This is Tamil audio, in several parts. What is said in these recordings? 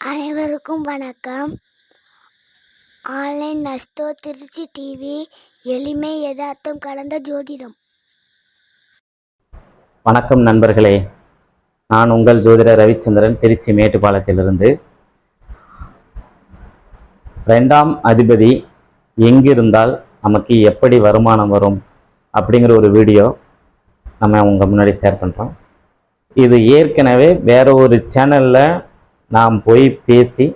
அனைவருக்கும் வணக்கம். ஆன்லைன் நஸ்தோ திருச்சி டிவி எளிமை யதார்த்தம் கலந்த ஜோதிடம். வணக்கம் நண்பர்களே. நான் உங்கள் ஜோதிடர் ரவிச்சந்திரன் திருச்சி மேட்டுப்பாளையத்திலிருந்து. ரெண்டாம் அதிபதி எங்கிருந்தால் நமக்கு எப்படி வருமானம் வரும் அப்படிங்கிற ஒரு வீடியோ நம்ம உங்கள் முன்னாடி ஷேர் பண்ணுறோம் இது ஏற்கனவே வேற ஒரு சேனலில் நாம் போய் பேசி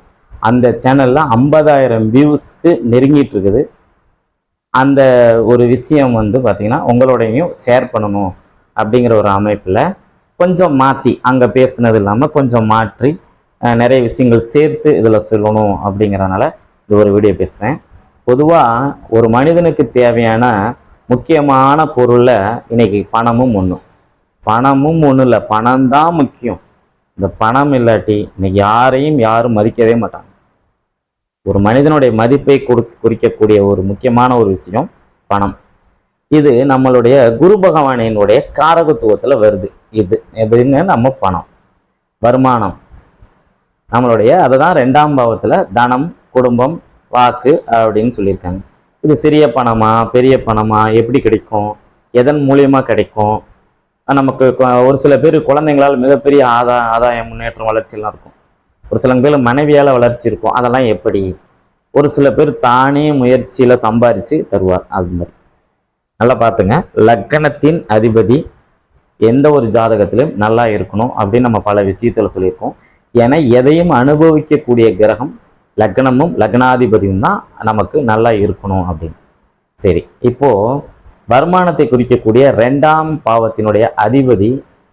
அந்த சேனலில் ஐம்பதாயிரம் வியூஸ்க்கு நெருங்கிட்டு இருக்குது. அந்த ஒரு விஷயம் வந்து பார்த்திங்கன்னா உங்களோடையும் ஷேர் பண்ணணும் அப்படிங்கிற ஒரு அமைப்பில் கொஞ்சம் மாற்றி அங்கே பேசுனது இல்லாமல் கொஞ்சம் மாற்றி நிறைய விஷயங்கள் சேர்த்து இதில் சொல்லணும் அப்படிங்கிறதுனால இது ஒரு வீடியோ பேசுகிறேன் பொதுவாக ஒரு மனிதனுக்கு தேவையான முக்கியமான பொருளில் இன்னைக்கு பணமும் ஒன்று பணமும் ஒன்றும் இல்லை பணம் தான் முக்கியம். இந்த பணம் இல்லாட்டி இன்னைக்கு யாரையும் யாரும் மதிக்கவே மாட்டாங்க. ஒரு மனிதனுடைய மதிப்பை கொடு குறிக்கக்கூடிய ஒரு முக்கியமான ஒரு விஷயம் பணம். இது நம்மளுடைய குரு பகவானினுடைய காரகத்துவத்தில் வருது. இது எதுன்னு நம்ம பணம். வருமானம். நம்மளுடைய அதை தான் ரெண்டாம் பாவத்தில் தனம் குடும்பம் வாக்கு அப்படின்னு சொல்லியிருக்காங்க. இது சிறிய பணமா பெரிய பணமா எப்படி கிடைக்கும் எதன் மூலியமாக கிடைக்கும் நமக்கு ஒரு சில பேர் குழந்தைங்களால் மிகப்பெரிய ஆதா ஆதாயம் முன்னேற்றம் வளர்ச்சியெல்லாம் இருக்கும். ஒரு சில பேர் மனைவியால் வளர்ச்சி இருக்கும். அதெல்லாம் எப்படி? ஒரு சில பேர் தானே முயற்சியில் சம்பாரித்து தருவார். அது மாதிரி. நல்லா பார்த்துங்க. லக்கணத்தின் அதிபதி எந்த ஒரு ஜாதகத்திலும் நல்லா இருக்கணும் அப்படின்னு நம்ம பல விஷயத்தில் சொல்லியிருக்கோம். ஏன்னா எதையும் அனுபவிக்கக்கூடிய கிரகம் லக்னமும் லக்னாதிபதியும் தான் நமக்கு நல்லா இருக்கணும் அப்படின்னு. சரி இப்போது வருமானத்தை குறிக்கக்கூடிய ரெண்டாம் பாவத்தினுடைய அதிபதி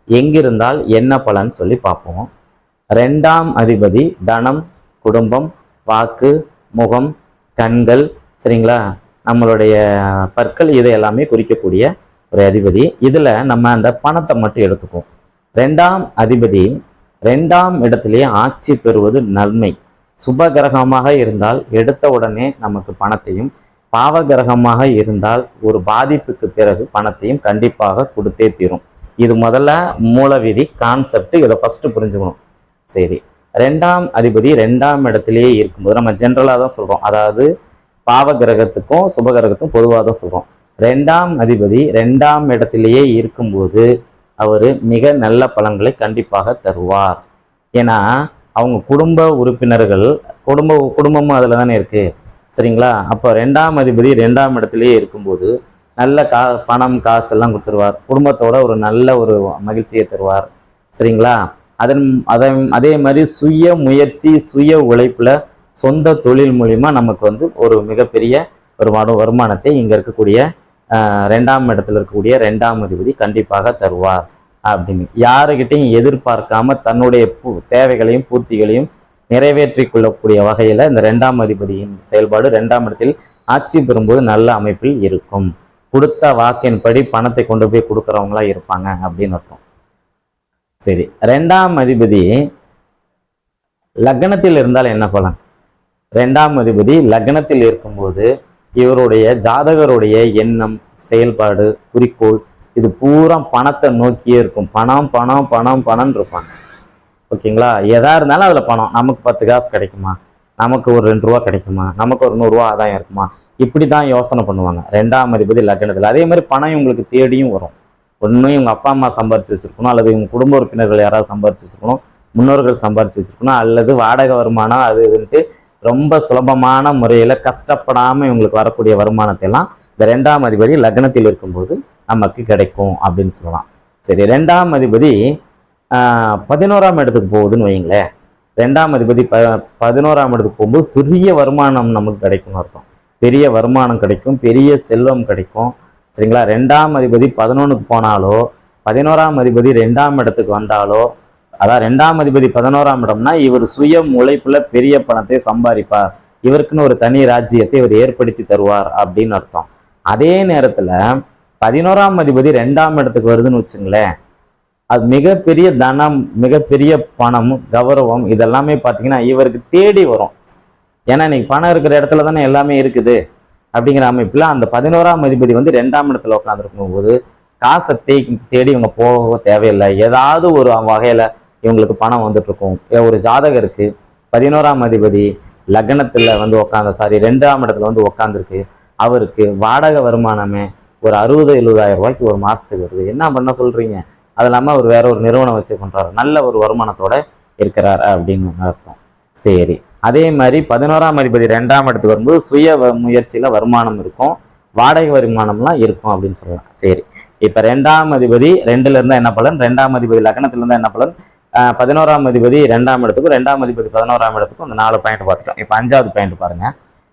எங்கிருந்தால் என்ன பலன் சொல்லி பார்ப்போம். ரெண்டாம் அதிபதி தனம் குடும்பம் வாக்கு முகம் கண்கள் சரிங்களா? நம்மளுடைய பற்கள் இதை எல்லாமே குறிக்கக்கூடிய ஒரு அதிபதி. இதில் நம்ம அந்த பணத்தை மட்டும் எடுத்துக்குவோம். ரெண்டாம் அதிபதி ரெண்டாம் இடத்திலேயே ஆட்சி பெறுவது நன்மை. சுபகிரகமாக இருந்தால் எடுத்த உடனே நமக்கு பணத்தையும் பாவ கிரகமாக இருந்தால் ஒரு பாதிப்புக்கு பிறகு பணத்தையும் கண்டிப்பாக கொடுத்தே தீரும். இது முதல்ல மூல விதி கான்செப்ட் இதை ஃபஸ்ட்டு புரிஞ்சுக்கணும். சரி. ரெண்டாம் அதிபதி ரெண்டாம் இடத்திலேயே இருக்கும்போது நம்ம ஜென்ரலாக தான் சொல்கிறோம் அதாவது பாவ கிரகத்துக்கும் சுப கிரகத்துக்கும் பொதுவாக தான் சொல்கிறோம் ரெண்டாம் அதிபதி ரெண்டாம் இடத்திலேயே இருக்கும்போது அவர் மிக நல்ல பலன்களை கண்டிப்பாக தருவார். ஏன்னா அவங்க குடும்ப உறுப்பினர்கள் குடும்ப குடும்பமும் அதில் தானே இருக்குது சரிங்களா? அப்போ ரெண்டாம் அதிபதி ரெண்டாம் இடத்துலையே இருக்கும்போது நல்ல கா பணம் காசு எல்லாம் கொடுத்துருவார். குடும்பத்தோட ஒரு நல்ல ஒரு மகிழ்ச்சியை தருவார். சரிங்களா? அதன் அதன் அதே மாதிரி சுய முயற்சி சுய உழைப்பில் சொந்த தொழில் மூலிமா நமக்கு வந்து ஒரு மிகப்பெரிய ஒரு வருமானத்தை இங்கே இருக்கக்கூடிய ரெண்டாம் இடத்துல இருக்கக்கூடிய ரெண்டாம் அதிபதி கண்டிப்பாக தருவார். அப்படின்னு. யாருக்கிட்டையும் எதிர்பார்க்காம தன்னுடைய பூ- தேவைகளையும் பூர்த்திகளையும் நிறைவேற்றி கொள்ளக்கூடிய வகையில இந்த ரெண்டாம் அதிபதியின் செயல்பாடு ரெண்டாம் இடத்தில் ஆட்சி பெறும்போது நல்ல அமைப்பில் இருக்கும். கொடுத்த வாக்கின்படி பணத்தை கொண்டு போய் கொடுக்குறவங்களா இருப்பாங்க அப்படின்னு அர்த்தம். சரி ரெண்டாம் அதிபதி லக்னத்தில் இருந்தால் என்ன பலன்? ரெண்டாம் அதிபதி லக்னத்தில் இருக்கும்போது இவருடைய ஜாதகருடைய எண்ணம் செயல்பாடு குறிக்கோள் இது பூரா பணத்தை நோக்கியே இருக்கும். பணம் பணம் பணம் பணம் இருப்பாங்க. ஓகேங்களா? எதா இருந்தாலும் அதில் பணம். நமக்கு பத்து காசு கிடைக்குமா? நமக்கு ஒரு ரெண்டு ரூபா கிடைக்குமா? நமக்கு ஒரு நூறுரூவா ஆதாயம் இருக்குமா? இப்படி தான் யோசனை பண்ணுவாங்க. ரெண்டாம் அதிபதி லக்னத்தில். அதே மாதிரி பணம் இவங்களுக்கு தேடியும் வரும். ஒன்றும் இவங்க அப்பா அம்மா சம்பாரிச்சு வச்சிருக்கணும். அல்லது இவங்க குடும்ப உறுப்பினர்கள் யாராவது சம்பாரிச்சு வச்சுருக்கணும். முன்னோர்கள் சம்பாரிச்சு வச்சிருக்கணும். அல்லது வாடகை வருமானம் அது இதுன்ட்டு ரொம்ப சுலபமான முறையில் கஷ்டப்படாமல் இவங்களுக்கு வரக்கூடிய வருமானத்தை எல்லாம் இந்த ரெண்டாம் அதிபதி லக்னத்தில் இருக்கும்போது நமக்கு கிடைக்கும் அப்படின்னு சொல்லலாம். சரி ரெண்டாம் அதிபதி பதினோராம் இடத்துக்கு போகுதுன்னு வைங்களேன் ரெண்டாம் அதிபதி ப பதினோராம் இடத்துக்கு போகும்போது பெரிய வருமானம் நமக்கு கிடைக்கும்னு அர்த்தம். பெரிய வருமானம் கிடைக்கும் பெரிய செல்வம் கிடைக்கும். சரிங்களா? ரெண்டாம் அதிபதி பதினொன்றுக்கு போனாலோ பதினோராம் அதிபதி ரெண்டாம் இடத்துக்கு வந்தாலோ அதான் ரெண்டாம் அதிபதி பதினோராம் இடம்னா இவர் சுய உழைப்புல பெரிய பணத்தை சம்பாதிப்பார். இவருக்குன்னு ஒரு தனி ராஜ்யத்தை இவர் ஏற்படுத்தி தருவார் அப்படின்னு அர்த்தம். அதே நேரத்தில் பதினோராம் அதிபதி ரெண்டாம் இடத்துக்கு வருதுன்னு வச்சுங்களேன். அது மிகப்பெரிய தனம் மிகப்பெரிய பணம் கௌரவம் இதெல்லாமே பார்த்தீங்கன்னா இவருக்கு தேடி வரும். ஏன்னா இன்னைக்கு பணம் இருக்கிற இடத்துல தானே எல்லாமே இருக்குது. அப்படிங்கிற அமைப்பில் அந்த பதினோராம் அதிபதி வந்து ரெண்டாம் இடத்துல உட்காந்துருக்கும் போது காசை தே தேடி இவங்க போக தேவையில்லை. ஏதாவது ஒரு வகையில் இவங்களுக்கு பணம் வந்துட்டுருக்கும். ஒரு ஜாதகருக்கு பதினோராம் அதிபதி லக்னத்தில் வந்து உட்காந்த சாரி ரெண்டாம் இடத்துல வந்து உட்காந்துருக்கு அவருக்கு வாடகை வருமானமே ஒரு அறுபது எழுபதாயிரம் ரூபாய்க்கு ஒரு மாதத்துக்கு வருது. என்ன பண்ண சொல்கிறீங்க அது இல்லாமல் அவர் வேற ஒரு நிறுவனம் வச்சு பண்ணுறாரு நல்ல ஒரு வருமானத்தோட இருக்கிறார் அப்படின்னு அர்த்தம். சரி. அதே மாதிரி பதினோராம் அதிபதி ரெண்டாம் இடத்துக்கு வரும்போது சுய முயற்சியில் வருமானம் இருக்கும். வாடகை வருமானம்லாம் இருக்கும் அப்படின்னு சொல்லலாம். சரி. இப்போ ரெண்டாம் அதிபதி ரெண்டுல இருந்தால் என்ன பலன்? ரெண்டாம் அதிபதி லக்னத்துல என்ன பலன்? பதினோராம் அதிபதி ரெண்டாம் இடத்துக்கும் ரெண்டாம் அதிபதி பதினோராம் இடத்துக்கும் அந்த நாலு பாயிண்ட் பார்த்துட்டோம். இப்போ அஞ்சாவது பாயிண்ட் பாருங்க.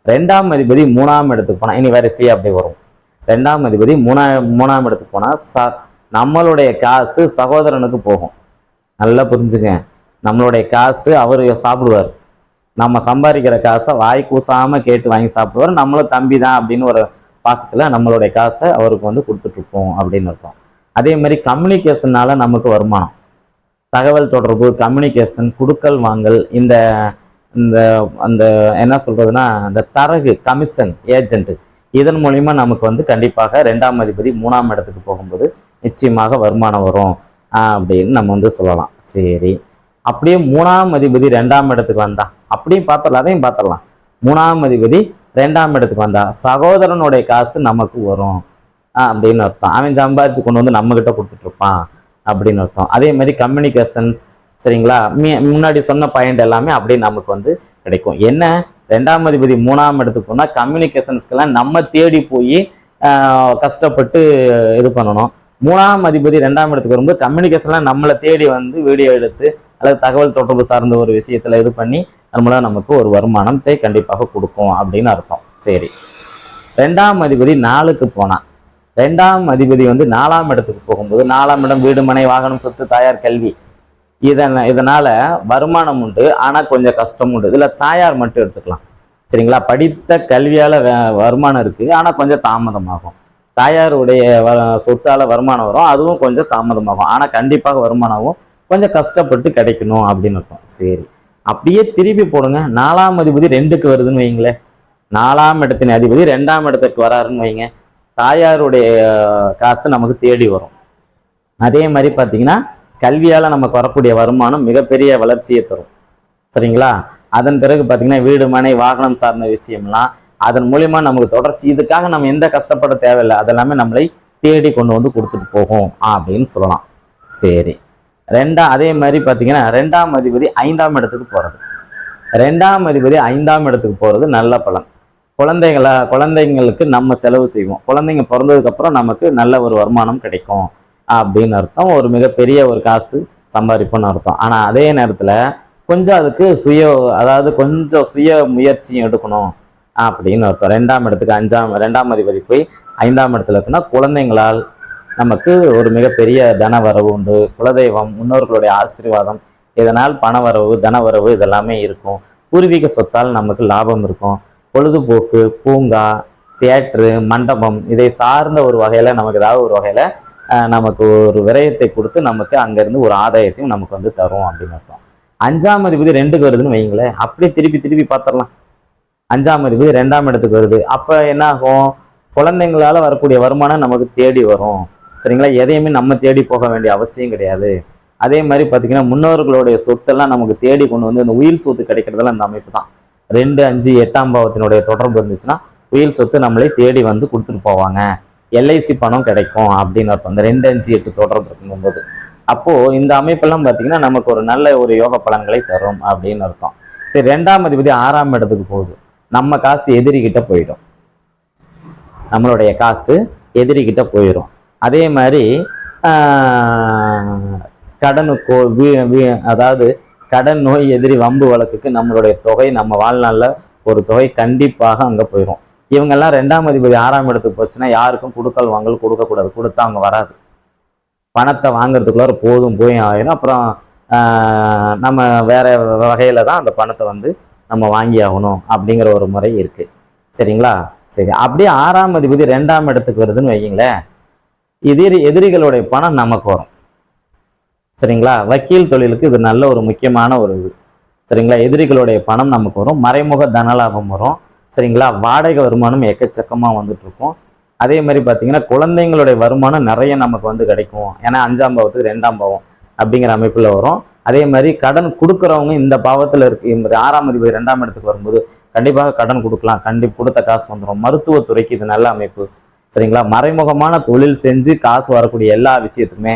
ரெண்டாம் அதிபதி மூணாம் இடத்துக்கு போனால் இனி வரிசையாக அப்படியே வரும். ரெண்டாம் அதிபதி மூணா மூணாம் இடத்துக்கு போனால் ச நம்மளுடைய காசு சகோதரனுக்கு போகும். நல்லா புரிஞ்சுங்க. நம்மளுடைய காசு அவர் சாப்பிடுவார். நம்ம சம்பாதிக்கிற காசை வாய் கூசாமல் கேட்டு வாங்கி சாப்பிடுவார். நம்மளும் தம்பி தான் அப்படின்னு ஒரு பாசத்தில் நம்மளுடைய காசை அவருக்கு வந்து கொடுத்துட்ருப்போம் அப்படின்னு அர்த்தம். அதே மாதிரி கம்யூனிகேஷனால் நமக்கு வருமானம். தகவல் தொடர்பு கம்யூனிகேஷன் குடுக்கல் வாங்கல் இந்த இந்த அந்த என்ன சொல்கிறதுனா இந்த தரகு கமிஷன் ஏஜென்ட்டு இதன் மூலிமா நமக்கு வந்து கண்டிப்பாக ரெண்டாம் அதிபதி மூணாம் இடத்துக்கு போகும்போது நிச்சயமாக வருமானம் வரும் அப்படின்னு நம்ம வந்து சொல்லலாம். சரி. அப்படியே மூணாம் அதிபதி ரெண்டாம் இடத்துக்கு வந்தா அப்படியும் பார்த்துடலாம் அதையும் பார்த்துடலாம். மூணாம் அதிபதி ரெண்டாம் இடத்துக்கு வந்தா சகோதரனுடைய காசு நமக்கு வரும் அப்படின்னு அர்த்தம். அவன் சம்பாரிச்சு கொண்டு வந்து நம்மக்கிட்ட கொடுத்துட்ருப்பான் அப்படின்னு அர்த்தம். அதே மாதிரி கம்யூனிகேஷன்ஸ் சரிங்களா? மீ- முன்னாடி சொன்ன பாயிண்ட் எல்லாமே அப்படியே நமக்கு வந்து கிடைக்கும். என்ன? ரெண்டாம் அதிபதி மூணாம் இடத்துக்கு போனால் கம்யூனிகேஷன்ஸ்க்கெல்லாம் நம்ம தேடி போய் கஷ்டப்பட்டு இது பண்ணணும். மூணாம் அதிபதி ரெண்டாம் இடத்துக்கு வரும்போது கம்யூனிகேஷன்லாம் நம்மளை தேடி வந்து வீடியோ எடுத்து அல்லது தகவல் தொடர்பு சார்ந்த ஒரு விஷயத்தில் இது பண்ணி நம்மள நமக்கு ஒரு வருமானத்தை கண்டிப்பாக கொடுக்கும் அப்படின்னு அர்த்தம். சரி. ரெண்டாம் அதிபதி நாலுக்கு போனால் ரெண்டாம் அதிபதி வந்து நாலாம் இடத்துக்கு போகும்போது நாலாம் இடம் வீடு மனை வாகனம் சொத்து தாயார் கல்வி. இதன் இதனால வருமானம் உண்டு ஆனால் கொஞ்சம் கஷ்டம் உண்டு. இதில் தாயார் மட்டும் எடுத்துக்கலாம். சரிங்களா? படித்த கல்வியால் வருமானம் இருக்குது ஆனால் கொஞ்சம் தாமதமாகும். தாயாருடைய வ- சொத்தால வருமானம் வரும். அதுவும் கொஞ்சம் தாமதமாகும். ஆனால் கண்டிப்பாக வருமானமும் கொஞ்சம் கஷ்டப்பட்டு கிடைக்கணும் அப்படின்னு அர்த்தம். சரி. அப்படியே திருப்பி போடுங்க. நாலாம் அதிபதி ரெண்டுக்கு வருதுன்னு வைங்களேன் நாலாம் இடத்தின் அதிபதி ரெண்டாம் இடத்துக்கு வராருன்னு வைங்க தாயாருடைய காசு நமக்கு தேடி வரும். அதே மாதிரி பார்த்தீங்கன்னா கல்வியால் நமக்கு வரக்கூடிய வருமானம் மிகப்பெரிய வளர்ச்சியை தரும். சரிங்களா? அதன் பிறகு பார்த்தீங்கன்னா வீடு மனை வாகனம் சார்ந்த விஷயம்லாம் அதன் மூலியமா நமக்கு தொடர்ச்சி. இதுக்காக நம்ம எந்த கஷ்டப்பட தேவையில்லை. அதெல்லாமே நம்மளை தேடி கொண்டு வந்து கொடுத்துட்டு போகும் அப்படின்னு சொல்லலாம். சரி. ரெண்டா அதே மாதிரி பார்த்தீங்கன்னா ரெண்டாம் அதிபதி ஐந்தாம் இடத்துக்கு போகிறது ரெண்டாம் அதிபதி ஐந்தாம் இடத்துக்கு போகிறது நல்ல பலன். குழந்தைங்கள குழந்தைங்களுக்கு நம்ம செலவு செய்வோம். குழந்தைங்க பிறந்ததுக்கப்புறம் நமக்கு நல்ல ஒரு வருமானம் கிடைக்கும் அப்படின்னு அர்த்தம். ஒரு மிகப்பெரிய ஒரு காசு சம்பாதிப்போம்னு அர்த்தம். ஆனால் அதே நேரத்தில் கொஞ்சம் அதுக்கு சுய அதாவது கொஞ்சம் சுய முயற்சியும் எடுக்கணும். அப்படின்னு அர்த்தம். ரெண்டாம் இடத்துக்கு அஞ்சாம் ரெண்டாம் அதிபதி போய் ஐந்தாம் இடத்துல இருக்குன்னா குழந்தைங்களால் நமக்கு ஒரு மிகப்பெரிய தன வரவு உண்டு. குலதெய்வம் முன்னோர்களுடைய ஆசீர்வாதம் இதனால் பண வரவு தன வரவு இதெல்லாமே இருக்கும். பூர்வீக சொத்தால் நமக்கு லாபம் இருக்கும். பொழுதுபோக்கு பூங்கா தியேட்டரு மண்டபம் இதை சார்ந்த ஒரு வகையில் நமக்கு ஏதாவது ஒரு வகையில் நமக்கு ஒரு விரயத்தை கொடுத்து நமக்கு அங்கேருந்து ஒரு ஆதாயத்தையும் நமக்கு வந்து தரும் அப்படின்னு அர்த்தம். அஞ்சாம் அதிபதி ரெண்டுக்கு வருதுன்னு வைங்களேன் அப்படியே திருப்பி திருப்பி பார்த்துடலாம். அஞ்சாம் அதிபதி ரெண்டாம் இடத்துக்கு வருது. அப்போ என்ன ஆகும் குழந்தைங்களால வரக்கூடிய வருமானம் நமக்கு தேடி வரும். சரிங்களா? எதையுமே நம்ம தேடி போக வேண்டிய அவசியம் கிடையாது. அதே மாதிரி பார்த்தீங்கன்னா முன்னோர்களுடைய சொத்தெல்லாம் நமக்கு தேடி கொண்டு வந்து அந்த உயிர் சொத்து கிடைக்கிறதெல்லாம் அந்த அமைப்பு தான். ரெண்டு அஞ்சு எட்டாம் பாவத்தினுடைய தொடர்பு இருந்துச்சுன்னா உயிர் சொத்து நம்மளே தேடி வந்து கொடுத்துட்டு போவாங்க. எல்ஐசி பணம் கிடைக்கும் அப்படின்னு அர்த்தம். இந்த ரெண்டு அஞ்சு எட்டு தொடர்பு இருக்கும்போது அப்போது இந்த அமைப்பெல்லாம் பார்த்தீங்கன்னா நமக்கு ஒரு நல்ல ஒரு யோக பலன்களை தரும் அப்படின்னு அர்த்தம். சரி ரெண்டாம் அதிபதி ஆறாம் இடத்துக்கு போகுது. நம்ம காசு எதிரிகிட்ட போயிடும். நம்மளுடைய காசு எதிரிகிட்ட போயிடும் அதே மாதிரி கடனுக்கோ வீ வீ அதாவது கடன் நோய் எதிரி வம்பு வழக்குக்கு நம்மளுடைய தொகை நம்ம வாழ்நாளில் ஒரு தொகை கண்டிப்பாக அங்கே போயிடும் இவங்கெல்லாம் ரெண்டாம் அதிபதி ஆறாம் இடத்துக்கு போச்சுன்னா யாருக்கும் கொடுக்கல் வாங்கல் கொடுக்கக்கூடாது கொடுத்தா அவங்க வராது. பணத்தை வாங்குறதுக்குள்ளார போதும் போய் ஆயிரும். அப்புறம் நம்ம வேற வகையில் தான் அந்த பணத்தை வந்து நம்ம வாங்கி ஆகணும் அப்படிங்கிற ஒரு முறை இருக்கு. சரிங்களா? சரி அப்படியே ஆறாம் அதிபதி ரெண்டாம் இடத்துக்கு வருதுன்னு வைங்களேன் எதிரி எதிரிகளுடைய பணம் நமக்கு வரும். சரிங்களா? வக்கீல் தொழிலுக்கு இது நல்ல ஒரு முக்கியமான ஒரு இது. சரிங்களா? எதிரிகளுடைய பணம் நமக்கு வரும். மறைமுக தனலாபம் வரும். சரிங்களா? வாடகை வருமானம் எக்கச்சக்கமா வந்துட்டு இருக்கும் அதே மாதிரி பார்த்தீங்கன்னா குழந்தைங்களுடைய வருமானம் நிறைய நமக்கு வந்து கிடைக்கும். ஏன்னா அஞ்சாம் பாவத்துக்கு ரெண்டாம் பாவம் அப்படிங்கிற அமைப்புல வரும். அதே மாதிரி கடன் கொடுக்குறவங்க இந்த பாவத்தில் இருக்கு. ஆறாம் அதிபதி ரெண்டாம் இடத்துக்கு வரும்போது கண்டிப்பாக கடன் கொடுக்கலாம். கண்டிப்பாக கொடுத்த காசு வந்துடும் மருத்துவத்துறைக்கு இது நல்ல அமைப்பு. சரிங்களா? மறைமுகமான தொழில் செஞ்சு காசு வரக்கூடிய எல்லா விஷயத்துக்குமே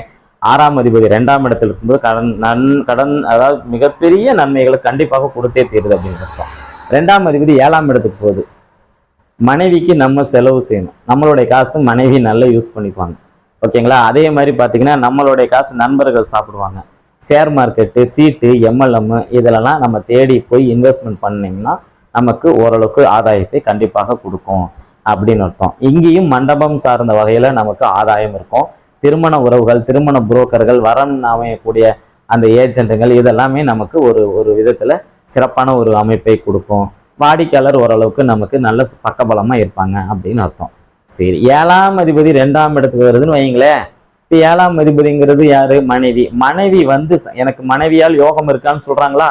ஆறாம் அதிபதி ரெண்டாம் இடத்துல இருக்கும்போது கடன் நன் கடன் அதாவது மிகப்பெரிய நன்மைகளை கண்டிப்பாக கொடுத்தே தீருது அப்படின்னு அர்த்தம். ரெண்டாம் அதிபதி ஏழாம் இடத்துக்கு போகுது. மனைவிக்கு நம்ம செலவு செய்யணும். நம்மளுடைய காசு மனைவி நல்லா யூஸ் பண்ணிப்பாங்க ஓகேங்களா? அதே மாதிரி பார்த்தீங்கன்னா நம்மளுடைய காசு நண்பர்கள் சாப்பிடுவாங்க. ஷேர் மார்க்கெட்டு சீட்டு எம்எல்எம் இதிலெல்லாம் நம்ம தேடி போய் இன்வெஸ்ட்மெண்ட் பண்ணிங்கன்னா நமக்கு ஓரளவுக்கு ஆதாயத்தை கண்டிப்பாக கொடுக்கும் அப்படின்னு அர்த்தம். இங்கேயும் மண்டபம் சார்ந்த வகையில் நமக்கு ஆதாயம் இருக்கும். திருமண உறவுகள் திருமண புரோக்கர்கள் வரன் அமையக்கூடிய அந்த ஏஜென்ட்டுகள் இதெல்லாமே நமக்கு ஒரு ஒரு விதத்தில் சிறப்பான ஒரு அமைப்பை கொடுக்கும். வாடிக்கையாளர் ஓரளவுக்கு நமக்கு நல்ல பக்கபலமாக இருப்பாங்க அப்படின்னு அர்த்தம். சரி ஏழாம் அதிபதி ரெண்டாம் இடத்துக்கு வருதுன்னு வைங்களேன் இப்போ ஏழாம் அதிபதிங்கிறது யாரு? மனைவி. மனைவி வந்து ச- எனக்கு மனைவியால் யோகம் இருக்கான்னு சொல்றாங்களா?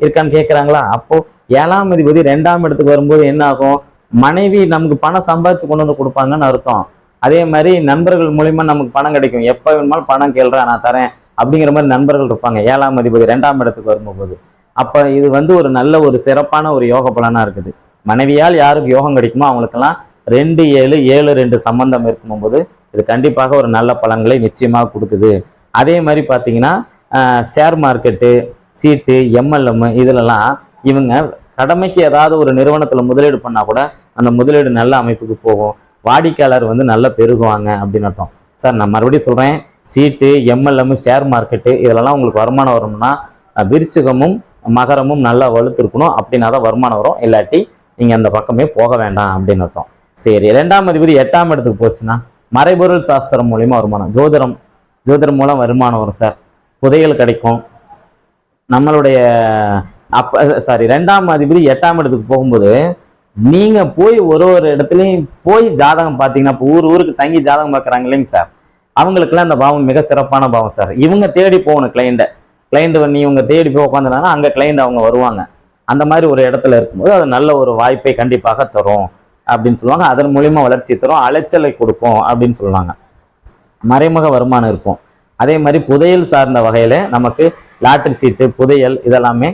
இருக்கான்னு கேட்குறாங்களா அப்போ ஏழாம் அதிபதி ரெண்டாம் இடத்துக்கு வரும்போது என்ன ஆகும்? மனைவி நமக்கு பணம் சம்பாதிச்சு கொண்டு வந்து கொடுப்பாங்கன்னு அர்த்தம். அதே மாதிரி நண்பர்கள் மூலிமா நமக்கு பணம் கிடைக்கும். எப்போ வேணுமாலும் பணம் கேள்றேன் நான் தரேன் அப்படிங்கிற மாதிரி நண்பர்கள் இருப்பாங்க. ஏழாம் அதிபதி ரெண்டாம் இடத்துக்கு வரும்போது. அப்போ இது வந்து ஒரு நல்ல ஒரு சிறப்பான ஒரு யோக பலனாக இருக்குது. மனைவியால் யாருக்கு யோகம் கிடைக்குமோ அவங்களுக்கெல்லாம் ரெண்டு ஏழு ஏழு ரெண்டு சம்பந்தம் இருக்கும்போது இது கண்டிப்பாக ஒரு நல்ல பலன்களை நிச்சயமாக கொடுக்குது. அதே மாதிரி பார்த்தீங்கன்னா ஷேர் மார்க்கெட்டு சீட்டு எம்எல்எம் இதிலெல்லாம் இவங்க கடமைக்கு ஏதாவது ஒரு நிறுவனத்தில் முதலீடு பண்ணால் கூட அந்த முதலீடு நல்ல அமைப்புக்கு போகும். வாடிக்கையாளர் வந்து நல்லா பெருகுவாங்க அப்படின்னு அர்த்தம். சார் நான் மறுபடியும் சொல்கிறேன் சீட்டு எம்எல்எம் ஷேர் மார்க்கெட்டு இதெல்லாம் உங்களுக்கு வருமானம் வரும்னா விருச்சிகமும் மகரமும் நல்லா வலுத்திருக்கணும். அப்படின்னா தான் வருமானம் வரும். இல்லாட்டி நீங்கள் அந்த பக்கமே போக வேண்டாம் அப்படின்னு அர்த்தம். சரி ரெண்டாம் அதிபதி எட்டாம் இடத்துக்கு போச்சுன்னா? மறைபொருள் சாஸ்திரம் மூலியமா வருமானம். ஜோதிடம் ஜோதிடம் மூலம் வருமானம் வரும் சார். புதையல் கிடைக்கும். நம்மளுடைய அப்ப சாரி ரெண்டாம் அதிபதி எட்டாம் இடத்துக்கு போகும்போது நீங்க போய் ஒரு ஒரு இடத்துலையும் போய் ஜாதகம் பார்த்தீங்கன்னா இப்போ ஊர் ஊருக்கு தங்கி ஜாதகம் பார்க்குறாங்க இல்லைங்க சார். அவங்களுக்குலாம் அந்த பாவம் மிக சிறப்பான பாவம் சார். இவங்க தேடி போகணும் கிளைண்ட்டை கிளைண்ட் பண்ணி இவங்க தேடி போய் உட்காந்துனாங்கன்னா அங்கே கிளைண்ட் அவங்க வருவாங்க. அந்த மாதிரி ஒரு இடத்துல இருக்கும்போது அது நல்ல ஒரு வாய்ப்பை கண்டிப்பாக தரும். அப்படின்னு சொல்லுவாங்க. அதன் மூலியமா வளர்ச்சி தரும். அலைச்சலை கொடுக்கும் அப்படின்னு சொல்லுவாங்க. மறைமுக வருமானம் இருக்கும். அதே மாதிரி புதையல் சார்ந்த வகையில் நமக்கு லாட்ரி சீட்டு புதையல் இதெல்லாமே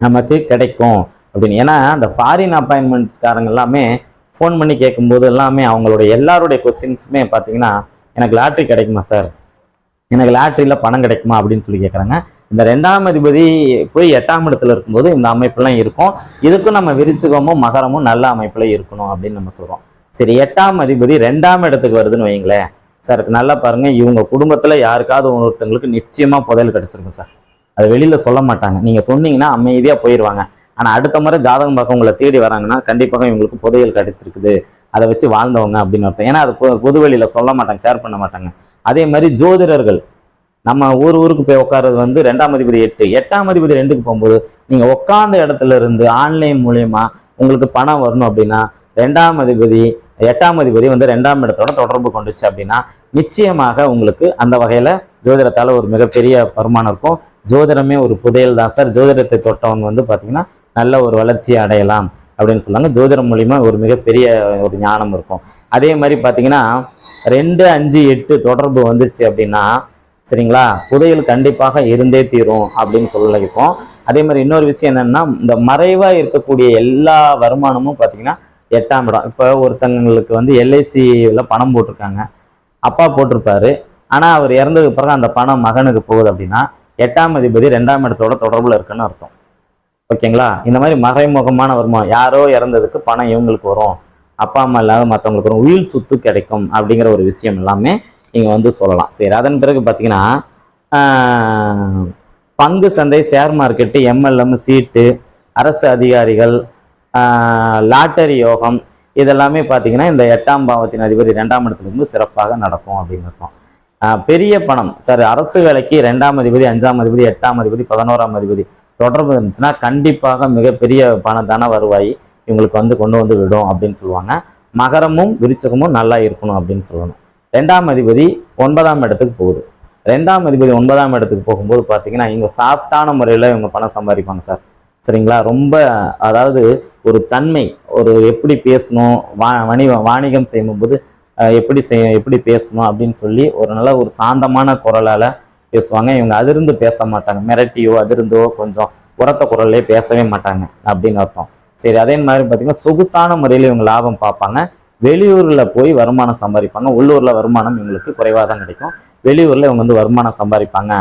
நமக்கு கிடைக்கும் அப்படின்னு. ஏன்னா அந்த ஃபாரின் அப்பாயின்மெண்ட்ஸ்காரங்க எல்லாமே ஃபோன் பண்ணி கேட்கும்போது எல்லாமே அவங்களுடைய எல்லாருடைய கொஸ்டின்ஸுமே பார்த்தீங்கன்னா எனக்கு லாட்ரி கிடைக்குமா சார் எனக்கு லாட்ரியில் பணம் கிடைக்குமா அப்படின்னு சொல்லி கேட்குறாங்க இந்த ரெண்டாம் அதிபதி போய் எட்டாம் இடத்துல இருக்கும்போது இந்த அமைப்பெல்லாம் இருக்கும். இதுக்கும் நம்ம விரிச்சுகமும் மகரமும் நல்ல அமைப்பில் இருக்கணும் அப்படின்னு நம்ம சொல்கிறோம் சரி எட்டாம் அதிபதி ரெண்டாம் இடத்துக்கு வருதுன்னு வைங்களேன் சார் நல்லா பாருங்க. இவங்க குடும்பத்தில் யாருக்காவது ஒருத்தங்களுக்கு நிச்சயமாக புதையல் கிடச்சிருக்கும் சார். அது வெளியில் சொல்ல மாட்டாங்க. நீங்கள் சொன்னீங்கன்னா அமைதியாக போயிடுவாங்க ஆனால் அடுத்த முறை ஜாதகம் பார்க்க உங்களை தேடி வராங்கன்னா கண்டிப்பாக இவங்களுக்கு புதையல் கிடைச்சிருக்குது. அதை வச்சு வாழ்ந்தவங்க அப்படின்னு அர்த்தம். ஏன்னா அது பொ- பொது வெளியில் சொல்ல மாட்டாங்க ஷேர் பண்ண மாட்டாங்க. அதே மாதிரி ஜோதிடர்கள் நம்ம ஊர் ஊருக்கு போய் உட்கார்றது வந்து ரெண்டாம் அதிபதி எட்டு எட்டாம் அதிபதி ரெண்டுக்கு போகும்போது நீங்கள் உட்காந்த இடத்துல இருந்து ஆன்லைன் மூலயமா உங்களுக்கு பணம் வரணும் அப்படின்னா ரெண்டாம் அதிபதி எட்டாம் அதிபதி வந்து ரெண்டாம் இடத்தோட தொடர்பு கொண்டுச்சு அப்படின்னா நிச்சயமாக உங்களுக்கு அந்த வகையில் ஜோதிடத்தால் ஒரு மிகப்பெரிய வருமானம் இருக்கும். ஜோதிடமே ஒரு புதையல் தான் சார். ஜோதிடத்தை தொட்டவங்க வந்து பார்த்திங்கன்னா நல்ல ஒரு வளர்ச்சியை அடையலாம். அப்படின்னு சொன்னாங்க. ஜோதிடம் மூலிமா ஒரு மிகப்பெரிய ஒரு ஞானம் இருக்கும். அதே மாதிரி பார்த்தீங்கன்னா ரெண்டு அஞ்சு எட்டு தொடர்பு வந்துச்சு அப்படின்னா சரிங்களா? புதையல் கண்டிப்பாக இருந்தே தீரும் அப்படின்னு சொல்லல இப்போ. அதே மாதிரி இன்னொரு விஷயம் என்னென்னா இந்த மறைவாக இருக்கக்கூடிய எல்லா வருமானமும் பார்த்தீங்கன்னா எட்டாம் இடம். இப்போ ஒருத்தங்களுக்கு வந்து எல்ஐசியில் பணம் போட்டிருக்காங்க. அப்பா போட்டிருப்பாரு. ஆனால் அவர் இறந்ததுக்கு பிறகு அந்த பணம் மகனுக்கு போகுது அப்படின்னா எட்டாம் அதிபதி ரெண்டாம் இடத்தோட தொடர்பில் இருக்குன்னு அர்த்தம். ஓகேங்களா? இந்த மாதிரி மறைமுகமான வருமானம் யாரோ இறந்ததுக்கு பணம் இவங்களுக்கு வரும். அப்பா அம்மா இல்லாத மற்றவங்களுக்கு வரும். உயிர் சொத்து கிடைக்கும் அப்படிங்கிற ஒரு விஷயம் எல்லாமே நீங்கள் வந்து சொல்லலாம். சரி அதன் பிறகு பார்த்தீங்கன்னா பங்கு சந்தை ஷேர் மார்க்கெட்டு எம்எல்எம் சீட்டு அரசு அதிகாரிகள் லாட்டரி யோகம் இதெல்லாமே பார்த்தீங்கன்னா இந்த எட்டாம் பாவத்தின் அதிபதி ரெண்டாம் இடத்துல இருந்து சிறப்பாக நடக்கும் அப்படின்னு அர்த்தம். பெரிய பணம். சார் அரசு வேலைக்கு ரெண்டாம் அதிபதி அஞ்சாம் அதிபதி எட்டாம் அதிபதி பதினோராம் அதிபதி. தொடர்பு இருந்துச்சுன்னா கண்டிப்பாக மிகப்பெரிய பணத்தான வருவாய் இவங்களுக்கு வந்து கொண்டு வந்து விடும் அப்படின்னு சொல்லுவாங்க. மகரமும் விருச்சகமும் நல்லா இருக்கணும் அப்படின்னு சொல்லணும். ரெண்டாம் அதிபதி ஒன்பதாம் இடத்துக்கு போகுது. ரெண்டாம் அதிபதி ஒன்பதாம் இடத்துக்கு போகும்போது பார்த்தீங்கன்னா இவங்க சாஃப்டான முறையில் இவங்க பணம் சம்பாதிப்பாங்க சார். சரிங்களா? ரொம்ப அதாவது ஒரு தன்மை ஒரு எப்படி பேசணும் வா வணிக வாணிகம் செய்யும்போது எப்படி செய்ய எப்படி பேசணும் அப்படின்னு சொல்லி ஒரு நல்ல ஒரு சாந்தமான குரலால் பேசுவாங்க. இவங்க அதிர்ந்து பேச மாட்டாங்க. மிரட்டியோ அதிர்ந்தோ கொஞ்சம் உரத்த குரல்லே பேசவே மாட்டாங்க அப்படின்னு அர்த்தம். சரி அதே மாதிரி பார்த்தீங்கன்னா சொகுசான முறையில் இவங்க லாபம் பார்ப்பாங்க. வெளியூரில் போய் வருமானம் சம்பாதிப்பாங்க. உள்ளூரில் வருமானம் இவங்களுக்கு குறைவாக தான் கிடைக்கும். வெளியூரில் இவங்க வந்து வருமானம் சம்பாதிப்பாங்க.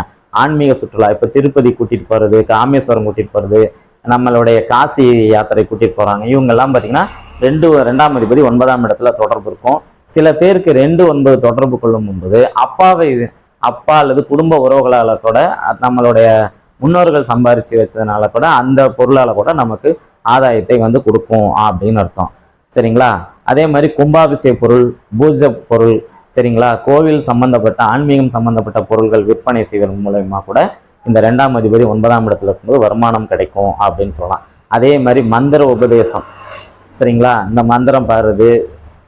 ஆன்மீக சுற்றுலா இப்போ திருப்பதி கூட்டிகிட்டு போகிறது ராமேஸ்வரம் கூட்டிகிட்டு போகிறது நம்மளுடைய காசி யாத்திரை கூட்டிகிட்டு போகிறாங்க இவங்கெல்லாம் பார்த்தீங்கன்னா ரெண்டு ரெண்டாம் அதிபதி ஒன்பதாம் இடத்துல தொடர்பு இருக்கும். சில பேருக்கு ரெண்டு ஒன்பது தொடர்பு கொள்ளும் போது அப்பாவை அப்பா அல்லது குடும்ப உறவுகளால் கூட நம்மளுடைய முன்னோர்கள் சம்பாரித்து வச்சதுனால கூட அந்த பொருளால் கூட நமக்கு ஆதாயத்தை வந்து கொடுக்கும் அப்படின்னு அர்த்தம். சரிங்களா? அதே மாதிரி கும்பாபிஷேக பொருள் பூஜை பொருள் சரிங்களா? கோவில் சம்பந்தப்பட்ட ஆன்மீகம் சம்பந்தப்பட்ட பொருள்கள் விற்பனை செய்வதன் மூலயமா கூட இந்த ரெண்டாம் அதிபதி ஒன்பதாம் இடத்துல இருக்கும்போது வருமானம் கிடைக்கும் அப்படின்னு சொல்லலாம். அதே மாதிரி மந்திர உபதேசம் சரிங்களா? இந்த மந்திரம் பாடுறது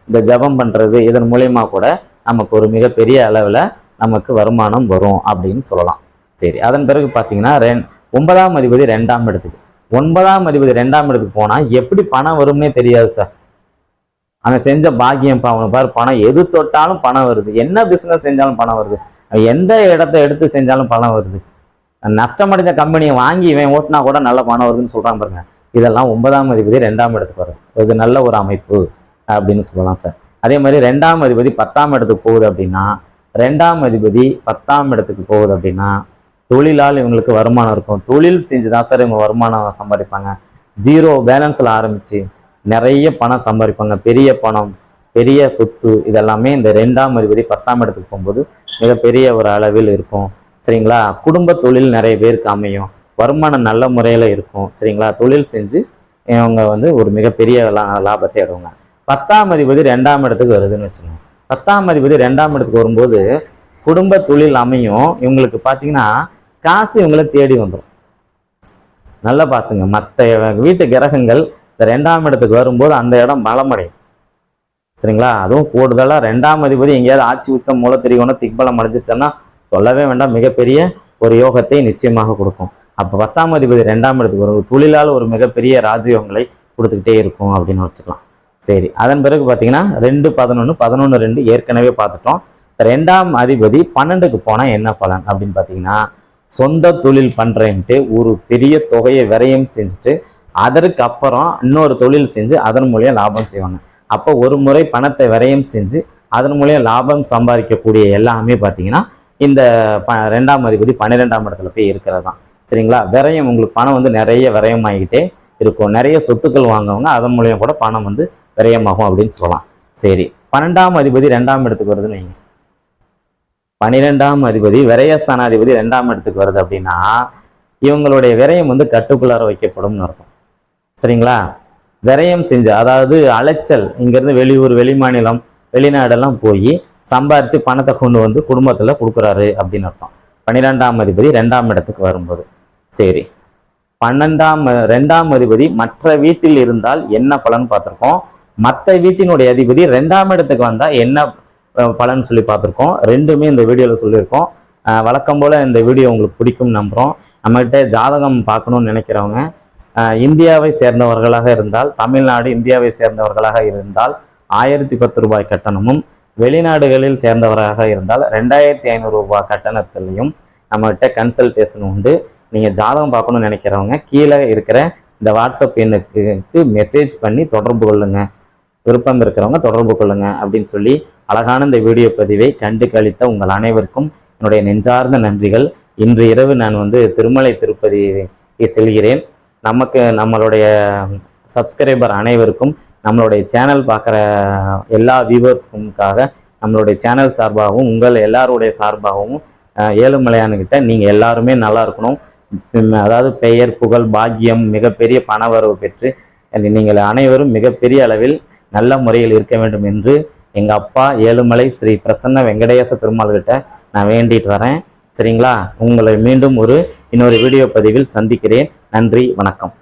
இந்த ஜபம் பண்ணுறது இதன் மூலயமா கூட நமக்கு ஒரு மிகப்பெரிய அளவில் நமக்கு வருமானம் வரும் அப்படின்னு சொல்லலாம். சரி அதன் பிறகு பார்த்தீங்கன்னா ரெண் ஒன்பதாம் அதிபதி ரெண்டாம் இடத்துக்கு. ஒன்பதாம் அதிபதி ரெண்டாம் இடத்துக்கு போனால் எப்படி பணம் வரும்னே தெரியாது சார். அவன் செஞ்ச பாக்கியம் அவனுக்கு பாரு பணம் எது தொட்டாலும் பணம் வருது. என்ன பிஸ்னஸ் செஞ்சாலும் பணம் வருது. எந்த இடத்த எடுத்து செஞ்சாலும் பணம் வருது. நஷ்டமடைந்த கம்பெனியை வாங்கி இவன் ஓட்டினா கூட நல்ல பணம் வருதுன்னு சொல்கிறான் பாருங்க. இதெல்லாம் ஒன்பதாம் அதிபதி ரெண்டாம் இடத்துக்கு வரும். இது நல்ல ஒரு அமைப்பு அப்படின்னு சொல்லலாம் சார். அதே மாதிரி ரெண்டாம் அதிபதி பத்தாம் இடத்துக்கு போகுது அப்படின்னா ரெண்டாம் அதிபதி பத்தாம் இடத்துக்கு போகுது அப்படின்னா தொழிலால் இவங்களுக்கு வருமானம் இருக்கும். தொழில் செஞ்சு தான் சார் இவங்க வருமானம் சம்பாதிப்பாங்க. ஜீரோ பேலன்ஸில் ஆரம்பித்து நிறைய பணம் சம்பாதிப்பாங்க. பெரிய பணம் பெரிய சொத்து இதெல்லாமே இந்த ரெண்டாம் அதிபதி பத்தாம் இடத்துக்கு போகும்போது மிகப்பெரிய ஒரு அளவில் இருக்கும். சரிங்களா? குடும்ப தொழில் நிறைய பேருக்கு அமையும். வருமானம் நல்ல முறையில் இருக்கும். சரிங்களா? தொழில் செஞ்சு இவங்க வந்து ஒரு மிகப்பெரிய லாபத்தை அடைவாங்க. பத்தாம் அதிபதி ரெண்டாம் இடத்துக்கு வருதுன்னு வச்சுக்கோங்க. பத்தாம் அதிபதி ரெண்டாம் இடத்துக்கு வரும்போது குடும்ப தொழில் அமையும். இவங்களுக்கு பார்த்தீங்கன்னா காசு இவங்களை தேடி வந்துடும் நல்லா பார்த்துங்க மற்ற வீட்டு கிரகங்கள் இந்த ரெண்டாம் இடத்துக்கு வரும்போது அந்த இடம் பலமடையும். சரிங்களா? அதுவும் கூடுதலாக ரெண்டாம் அதிபதி எங்கேயாவது ஆட்சி உச்சம் மூல திரிகோணம் திக்பலம் அடைஞ்சிருச்சுன்னா சொல்லவே வேண்டாம். மிகப்பெரிய ஒரு யோகத்தை நிச்சயமாக கொடுக்கும். அப்போ பத்தாம் அதிபதி ரெண்டாம் இடத்துக்கு வரும் தொழிலால் ஒரு மிகப்பெரிய ராஜயோகங்களை கொடுத்துக்கிட்டே இருக்கும் அப்படின்னு வச்சுக்கலாம் சரி அதன் பிறகு பார்த்தீங்கன்னா ரெண்டு பதினொன்று பதினொன்று ரெண்டு ஏற்கனவே பார்த்துட்டோம். ரெண்டாம் அதிபதி பன்னெண்டுக்கு போனால் என்ன பலன் அப்படின்னு பார்த்தீங்கன்னா சொந்த தொழில் பண்ணுறேன்ட்டு ஒரு பெரிய தொகையை விரயம் செஞ்சுட்டு அதற்கு அப்புறம் இன்னொரு தொழில் செஞ்சு அதன் மூலியம் லாபம் செய்வாங்க. அப்போ ஒரு முறை பணத்தை விரயம் செஞ்சு அதன் மூலியம் லாபம் சம்பாதிக்கக்கூடிய எல்லாமே பார்த்தீங்கன்னா இந்த ப ரெண்டாம் அதிபதி பன்னிரெண்டாம் இடத்துல போய் இருக்கிறது தான் சரிங்களா? விரயம் உங்களுக்கு பணம் வந்து நிறைய விரயம் ஆகிக்கிட்டே இருக்கும். நிறைய சொத்துக்கள் வாங்கவங்க அதன் மூலியம் கூட பணம் வந்து விரயமாகும் அப்படின்னு சொல்லலாம். சரி பன்னெண்டாம் அதிபதி ரெண்டாம் இடத்துக்கு வருதுன்னு வைங்க. பன்னிரெண்டாம் அதிபதி விரயஸ்தானாதிபதி ரெண்டாம் இடத்துக்கு வருது அப்படின்னா இவங்களுடைய விரயம் வந்து கட்டுக்குள்ளார வைக்கப்படும்னு அர்த்தம். சரிங்களா? விரயம் செஞ்சு அதாவது அலைச்சல் இங்கேருந்து வெளியூர் வெளிமாநிலம் வெளிநாடெல்லாம் போய் சம்பாரித்து பணத்தை கொண்டு வந்து குடும்பத்தில் கொடுக்குறாரு அப்படின்னு அர்த்தம். பன்னிரெண்டாம் அதிபதி ரெண்டாம் இடத்துக்கு வரும்போது. சரி பன்னெண்டாம் ரெண்டாம் அதிபதி மற்ற வீட்டில் இருந்தால் என்ன பலன் பார்த்துருக்கோம்? மற்ற வீட்டினுடைய அதிபதி ரெண்டாம் இடத்துக்கு வந்தால் என்ன பலன் சொல்லி பார்த்துருக்கோம். ரெண்டுமே இந்த வீடியோவில் சொல்லியிருக்கோம். வழக்கம் போல் இந்த வீடியோ உங்களுக்கு பிடிக்கும் நம்புகிறோம் நம்மகிட்ட ஜாதகம் பார்க்கணும்னு நினைக்கிறவங்க இந்தியாவை சேர்ந்தவர்களாக இருந்தால் தமிழ்நாடு இந்தியாவை சேர்ந்தவர்களாக இருந்தால் ஆயிரத்தி பத்து ரூபாய் கட்டணமும் வெளிநாடுகளில் சேர்ந்தவராக இருந்தால் ரெண்டாயிரத்தி ஐநூறு ரூபாய் கட்டணத்திலையும் நம்மகிட்ட கன்சல்டேஷன் உண்டு. நீங்கள் ஜாதகம் பார்க்கணும்னு நினைக்கிறவங்க கீழே இருக்கிற இந்த வாட்ஸ்அப் எண்ணுக்கு மெசேஜ் பண்ணி தொடர்பு கொள்ளுங்கள் விருப்பம் இருக்கிறவங்க தொடர்பு கொள்ளுங்க அப்படின்னு சொல்லி அழகான இந்த வீடியோ பதிவை கண்டு கழித்த உங்கள் அனைவருக்கும் என்னுடைய நெஞ்சார்ந்த நன்றிகள். இன்று இரவு நான் வந்து திருமலை திருப்பதி செல்கிறேன். நமக்கு நம்மளுடைய சப்ஸ்கிரைபர் அனைவருக்கும் நம்மளுடைய சேனல் பார்க்குற எல்லா வியூவர்ஸ்க்கும்காக நம்மளுடைய சேனல் சார்பாகவும் உங்கள் எல்லாருடைய சார்பாகவும் ஏழுமலையானுக்கிட்ட நீங்கள் எல்லாருமே நல்லா இருக்கணும். அதாவது பெயர் புகழ் பாக்கியம் மிகப்பெரிய பணவரவு பெற்று நீங்கள் அனைவரும் மிகப்பெரிய அளவில் நல்ல முறையில் இருக்க வேண்டும் என்று எங்கள் அப்பா ஏழுமலை ஸ்ரீ பிரசன்ன வெங்கடேச பெருமாள் கிட்ட நான் வேண்டிட்டு வரேன். சரிங்களா? உங்களை மீண்டும் ஒரு இன்னொரு வீடியோ பதிவில் சந்திக்கிறேன். நன்றி வணக்கம்.